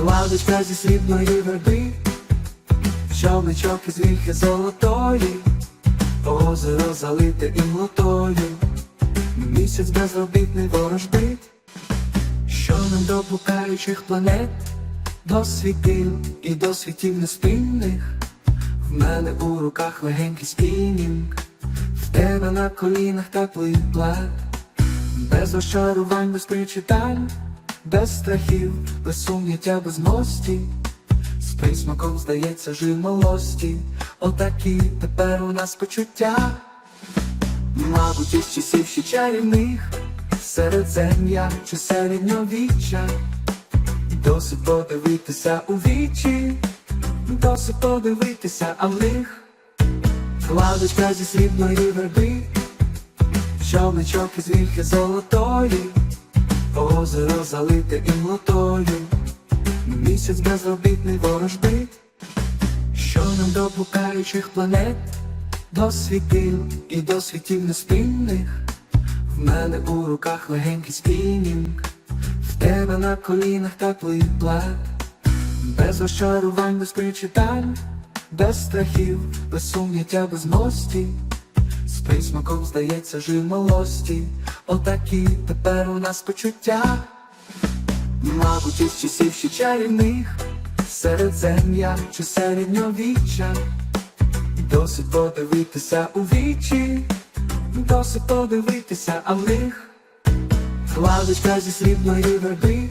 Ладочка зі срібної верби, човничок із віхи золотої, озеро залите і імлотою, місяць безробітний ворожбит, що нам до блукаючих планет, до світил і до світів неспинних, в мене у руках легенький спінінг, в тебе на колінах теплий плед, без розчарувань, без причитань, без страхів, без сум'яття, без мості. З присмаком здається жив малості, отакі тепер у нас почуття. Мабуть, із часів ще чарівних, серед середзем'я чи середньовіччя, досить подивитися у вічі, досить подивитися, а в них Кладочка зі срібної верби, човничок із вільхи золотої, озеро залите імлотою, місяць безробітний ворожбит, що нам до блукаючих планет, до світил і до світів неспільних, в мене у руках легенький спінінг, в тебе на колінах теплий плед, без розчарувань, без причитань, без страхів, без сум'яття, без мості. З присмаком здається жив малості, отакі тепер у нас почуття. Мабуть, із часів ще чарівних, середзем'я чи середньовіччя, досить подивитися у вічі, досить подивитися, а в них Кладочка зі срібної верби,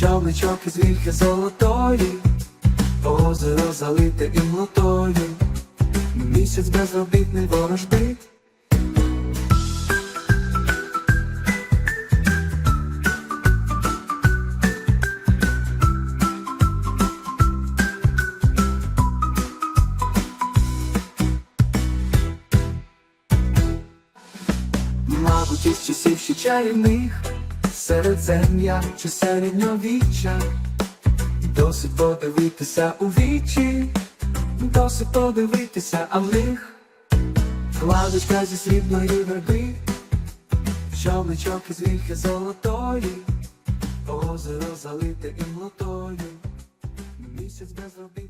човничок із вільхи золотої, озеро залите імлотою, місяць безробітний ворожбит. Мабуть, із часів ще чарівних, середзем'я чи середньовіччя, досить подивитися у вічі, досить подивитися, а в них Кладочка зі срібної верби, човничок із вільхи золотої, озеро залите імлотою, місяць безробітний ворожбит.